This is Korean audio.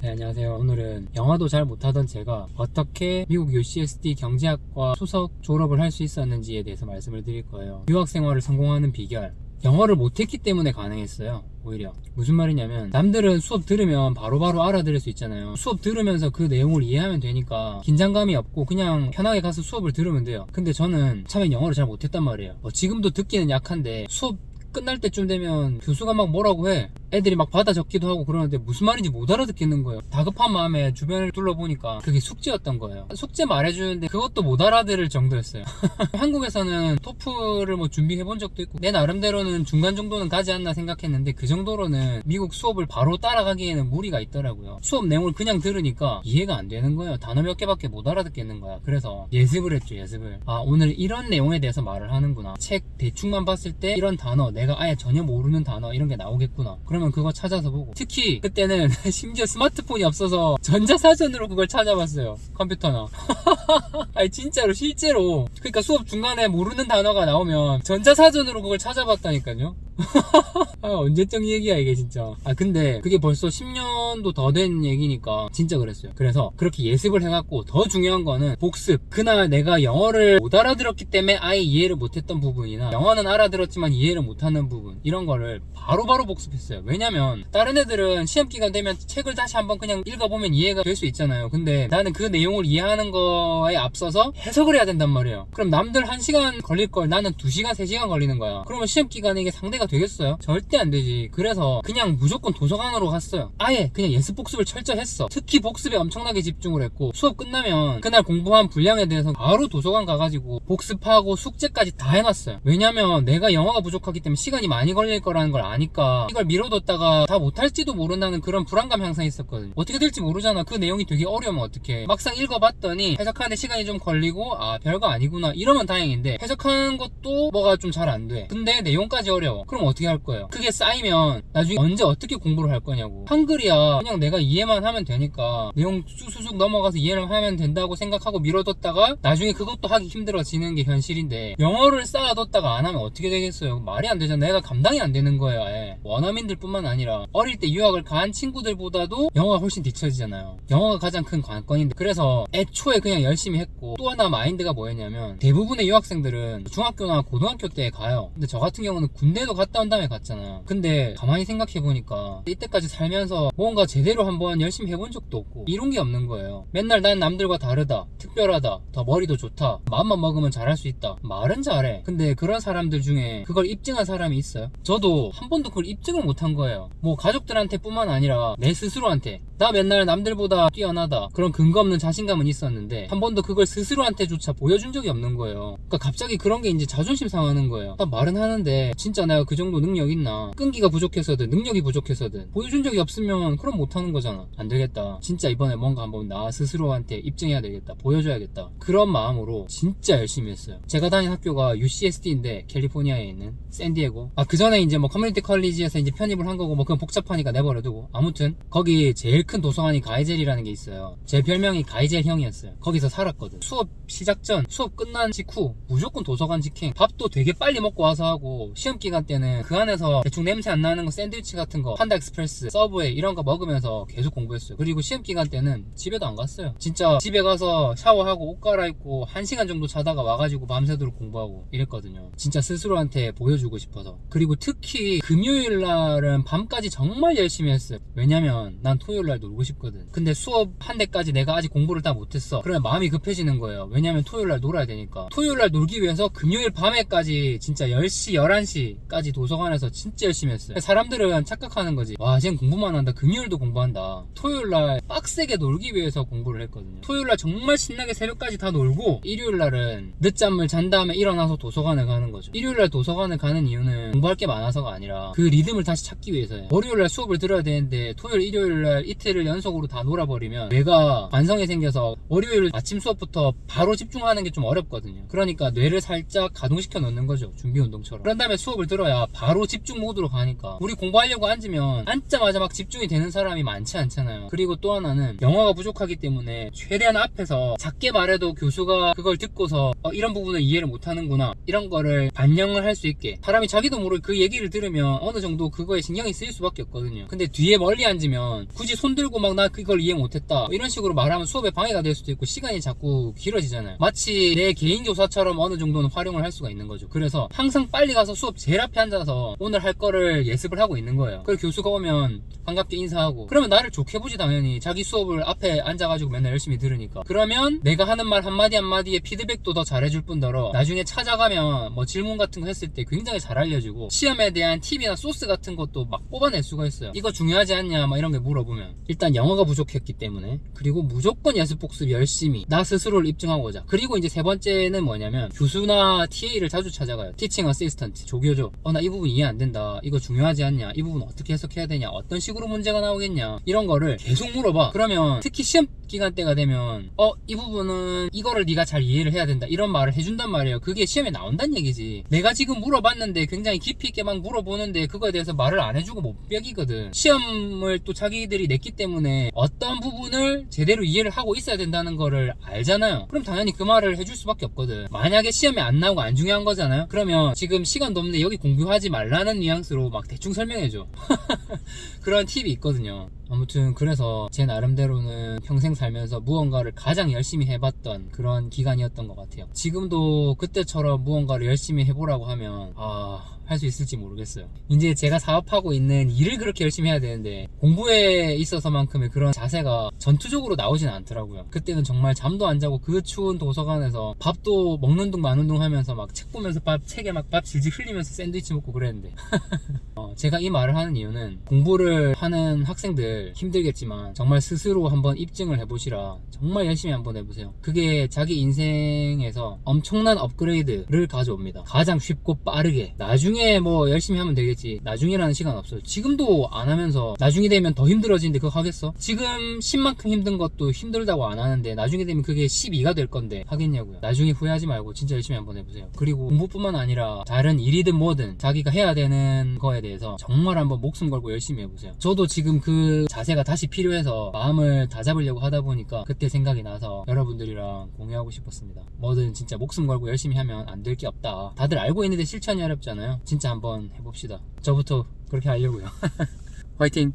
네, 안녕하세요. 오늘은 영어도 잘 못하던 제가 어떻게 미국 UCSD 경제학과 수석 졸업을 할 수 있었는지에 대해서 말씀을 드릴 거예요. 유학 생활을 성공하는 비결. 영어를 못했기 때문에 가능했어요. 오히려. 무슨 말이냐면, 남들은 수업 들으면 바로바로 알아들을 수 있잖아요. 수업 들으면서 그 내용을 이해하면 되니까, 긴장감이 없고, 그냥 편하게 가서 수업을 들으면 돼요. 근데 저는 처음에 영어를 잘 못했단 말이에요. 뭐 지금도 듣기는 약한데, 수업 끝날 때쯤 되면 교수가 막 뭐라고 해. 애들이 막 받아 적기도 하고 그러는데 무슨 말인지 못 알아듣겠는 거예요. 다급한 마음에 주변을 둘러보니까 그게 숙제였던 거예요. 숙제 말해주는데 그것도 못 알아들을 정도였어요. 한국에서는 토플을 뭐 준비해 본 적도 있고 내 나름대로는 중간 정도는 가지 않나 생각했는데 그 정도로는 미국 수업을 바로 따라가기에는 무리가 있더라고요. 수업 내용을 그냥 들으니까 이해가 안 되는 거예요. 단어 몇 개밖에 못 알아듣겠는 거야. 그래서 예습을 했죠, 예습을. 아, 오늘 이런 내용에 대해서 말을 하는구나. 책 대충만 봤을 때 이런 단어, 내가 아예 전혀 모르는 단어 이런 게 나오겠구나. 그러면 그거 찾아서 보고. 특히 그때는 심지어 스마트폰이 없어서 전자사전으로 그걸 찾아봤어요. 컴퓨터나. 아니 진짜로 실제로 그러니까 수업 중간에 모르는 단어가 나오면 전자사전으로 그걸 찾아봤다니까요 아 언제적 얘기야 이게 진짜. 아 근데 그게 벌써 10년도 더 된 얘기니까 진짜 그랬어요. 그래서 그렇게 예습을 해갖고 더 중요한 거는 복습. 그날 내가 영어를 못 알아들었기 때문에 아예 이해를 못했던 부분이나 영어는 알아들었지만 이해를 못하는 부분 이런 거를 바로 바로 복습했어요. 왜냐면 다른 애들은 시험 기간 되면 책을 다시 한번 그냥 읽어보면 이해가 될 수 있잖아요. 근데 나는 그 내용을 이해하는 거에 앞서서 해석을 해야 된단 말이에요. 그럼 남들 1시간 걸릴 걸 나는 2시간 3시간 걸리는 거야. 그러면 시험 기간에 이게 상대가 되겠어요? 절대 안 되지. 그래서 그냥 무조건 도서관으로 갔어요. 아예 그냥 예습 복습을 철저히 했어. 특히 복습에 엄청나게 집중을 했고 수업 끝나면 그날 공부한 분량에 대해서 바로 도서관 가가지고 복습하고 숙제까지 다 해놨어요. 왜냐면 내가 영어가 부족하기 때문에 시간이 많이 걸릴 거라는 걸 아니까 이걸 미뤄뒀다가 다 못할지도 모른다는 그런 불안감 향상이 있었거든요. 어떻게 될지 모르잖아. 그 내용이 되게 어려우면 어떡해. 막상 읽어봤더니 해석하는데 시간이 좀 걸리고 아 별거 아니구나. 이러면 다행인데 해석하는 것도 뭐가 좀 잘 안 돼. 근데 내용까지 어려워. 그럼 어떻게 할 거예요? 그게 쌓이면 나중에 언제 어떻게 공부를 할 거냐고. 한글이야. 그냥 내가 이해만 하면 되니까 내용 쑥쑥쑥 넘어가서 이해를 하면 된다고 생각하고 미뤄뒀다가 나중에 그것도 하기 힘들어지는 게 현실인데 영어를 쌓아뒀다가 안 하면 어떻게 되겠어요? 말이 안 되잖아. 내가 감 당이 안 되는 거예요 아예. 원어민들 뿐만 아니라 어릴 때 유학을 간 친구들보다도 영어가 훨씬 뒤처지잖아요. 영어가 가장 큰 관건인데 그래서 애초에 그냥 열심히 했고 또 하나 마인드가 뭐였냐면 대부분의 유학생들은 중학교나 고등학교 때 가요. 근데 저 같은 경우는 군대도 갔다 온 다음에 갔잖아 근데 가만히 생각해 보니까 이때까지 살면서 뭔가 제대로 한번 열심히 해본 적도 없고 이런 게 없는 거예요. 맨날 난 남들과 다르다 특별하다 더 머리도 좋다 마음만 먹으면 잘할 수 있다 말은 잘해. 근데 그런 사람들 중에 그걸 입증한 사람이 있어 요? 저도 한 번도 그걸 입증을 못한 거예요. 뭐 가족들한테 뿐만 아니라 내 스스로한테. 나 맨날 남들보다 뛰어나다. 그런 근거 없는 자신감은 있었는데 한 번도 그걸 스스로한테조차 보여준 적이 없는 거예요. 그러니까 갑자기 그런 게 이제 자존심 상하는 거예요. 나 말은 하는데 진짜 내가 그 정도 능력 있나? 끈기가 부족해서든 능력이 부족해서든 보여준 적이 없으면 그럼 못하는 거잖아. 안 되겠다. 진짜 이번에 뭔가 한번 나 스스로한테 입증해야 되겠다. 보여줘야겠다. 그런 마음으로 진짜 열심히 했어요. 제가 다닌 학교가 UCSD인데 캘리포니아에 있는 샌디에고. 아그 전에 이제 뭐 커뮤니티 컬리지에서 이제 편입을 한 거고 뭐 그건 복잡하니까 내버려두고. 아무튼 거기 제일 큰 도서관이 가이젤이라는 게 있어요. 제 별명이 가이젤 형이었어요. 거기서 살았거든. 수업 시작 전 수업 끝난 직후 무조건 도서관 직행. 밥도 되게 빨리 먹고 와서 하고 시험 기간 때는 그 안에서 대충 냄새 안 나는 거 샌드위치 같은 거 판다 익스프레스 서브웨이 이런 거 먹으면서 계속 공부했어요. 그리고 시험 기간 때는 집에도 안 갔어요. 진짜 집에 가서 샤워하고 옷 갈아입고 한 시간 정도 자다가 와가지고 밤새도록 공부하고 이랬거든요. 진짜 스스로한테 보여주고 싶어서. 그리고 특히 금요일 날은 밤까지 정말 열심히 했어요. 왜냐면 난 토요일 날 놀고 싶거든. 근데 수업 한 대까지 내가 아직 공부를 다 못했어. 그러면 마음이 급해지는 거예요. 왜냐면 토요일 날 놀아야 되니까. 토요일 날 놀기 위해서 금요일 밤에까지 진짜 10시 11시까지 도서관에서 진짜 열심히 했어요. 사람들은 착각하는 거지. 와 쟤는 공부만 한다. 금요일도 공부한다. 토요일 날 빡세게 놀기 위해서 공부를 했거든요. 토요일 날 정말 신나게 새벽까지 다 놀고 일요일 날은 늦잠을 잔 다음에 일어나서 도서관에 가는 거죠. 일요일 날 도서관에 가는 이유는 공부할 게 많아서가 아니라 그 리듬을 다시 찾기 위해서예요. 월요일 날 수업을 들어야 되는데 토요일 일요일 날 이틀을 연속으로 다 놀아버리면 뇌가 관성이 생겨서 월요일 아침 수업부터 바로 집중하는 게 좀 어렵거든요. 그러니까 뇌를 살짝 가동시켜 놓는 거죠 준비 운동처럼. 그런 다음에 수업을 들어야 바로 집중 모드로 가니까 우리 공부하려고 앉으면 앉자마자 막 집중이 되는 사람이 많지 않잖아요. 그리고 또 하나는 영어가 부족하기 때문에 최대한 앞에서 작게 말해도 교수가 그걸 듣고서 어, 이런 부분을 이해를 못하는구나 이런 거를 반영을 할 수 있게 사람이 자기도 모르게 그 얘기를 들으면 어느 정도 그거에 신경이 쓰일 수밖에 없거든요. 근데 뒤에 멀리 앉으면 굳이 손 들고 막 나 그걸 이해 못했다 뭐 이런 식으로 말하면 수업에 방해가 될 수도 있고 시간이 자꾸 길어지잖아요. 마치 내 개인 교사처럼 어느 정도는 활용을 할 수가 있는 거죠. 그래서 항상 빨리 가서 수업 제일 앞에 앉아서 오늘 할 거를 예습을 하고 있는 거예요. 그리고 교수가 오면 반갑게 인사하고 그러면 나를 좋게 보지 당연히 자기 수업을 앞에 앉아가지고 맨날 열심히 들으니까 그러면 내가 하는 말 한마디 한마디에 피드백도 더 잘해줄 뿐더러 나중에 찾아가면 뭐 질문 같은 거 했을 때 굉장히 잘 알려주고 시험에 대한 팁이나 소스 같은 것도 막 뽑아낼 수가 있어요. 이거 중요하지 않냐 막 이런 게 물어보면 일단 영어가 부족했기 때문에 그리고 무조건 연습 복습 열심히 나 스스로를 입증하고자. 그리고 이제 세 번째는 뭐냐면 교수나 TA를 자주 찾아가요. 티칭 어시스턴트 조교조. 어 나 이 부분 이해 안 된다. 이거 중요하지 않냐? 이 부분 어떻게 해석해야 되냐? 어떤 식으로 문제가 나오겠냐? 이런 거를 계속 물어봐. 그러면 특히 시험 기간 때가 되면 어 이 부분은 이거를 네가 잘 이해를 해야 된다. 이런 말을 해준단 말이에요. 그게 시험에 나온다는 얘기지. 내가 지금 물어봤는데 굉장히 깊이 있게 막 물어보는데 그거에 대해서 말을 안 해주고 못 벽이거든. 시험을 또 자기들이 냈기 때문에 어떤 부분을 제대로 이해를 하고 있어야 된다는 거를 알잖아요. 그럼 당연히 그 말을 해줄 수밖에 없거든. 만약에 시험에 안 나오고 안 중요한 거잖아요? 그러면 지금 시간도 없는데 여기 공부하지 말라는 뉘앙스로 막 대충 설명해줘. 그런 팁이 있거든요. 아무튼 그래서 제 나름대로는 평생 살면서 무언가를 가장 열심히 해봤던 그런 기간이었던 것 같아요. 지금도 그때처럼 무언가를 열심히 해보라고 하면 아... 할수 있을지 모르겠어요. 이제 제가 사업하고 있는 일을 그렇게 열심히 해야 되는데 공부에 있어서만큼의 그런 자세가 전투적으로 나오진 않더라고요. 그때는 정말 잠도 안 자고 그 추운 도서관에서 밥도 먹는 둥 마는 둥 하면서 막 책 보면서 밥 책에 막 밥 질질 흘리면서 샌드위치 먹고 그랬는데 어, 제가 이 말을 하는 이유는 공부를 하는 학생 들 힘들겠지만 정말 스스로 한번 입증을 해보시라. 정말 열심히 한번 해보세요. 그게 자기 인생에서 엄청난 업그레이드를 가져옵니다. 가장 쉽고 빠르게. 나중에 뭐 열심히 하면 되겠지. 나중이라는 시간 없어요. 지금도 안 하면서 나중이 되면 더 힘들어지는데 그거 하겠어? 지금 10만큼 힘든 것도 힘들다고 안 하는데 나중에 되면 그게 12가 될 건데 하겠냐고요. 나중에 후회하지 말고 진짜 열심히 한번 해보세요. 그리고 공부뿐만 아니라 다른 일이든 뭐든 자기가 해야 되는 거에 대해서 정말 한번 목숨 걸고 열심히 해보세요. 저도 지금 그 자세가 다시 필요해서 마음을 다잡으려고 하다 보니까 그때 생각이 나서 여러분들이랑 공유하고 싶었습니다. 뭐든 진짜 목숨 걸고 열심히 하면 안 될 게 없다. 다들 알고 있는데 실천이 어렵잖아요. 진짜 한번 해봅시다. 저부터 그렇게 하려고요. 화이팅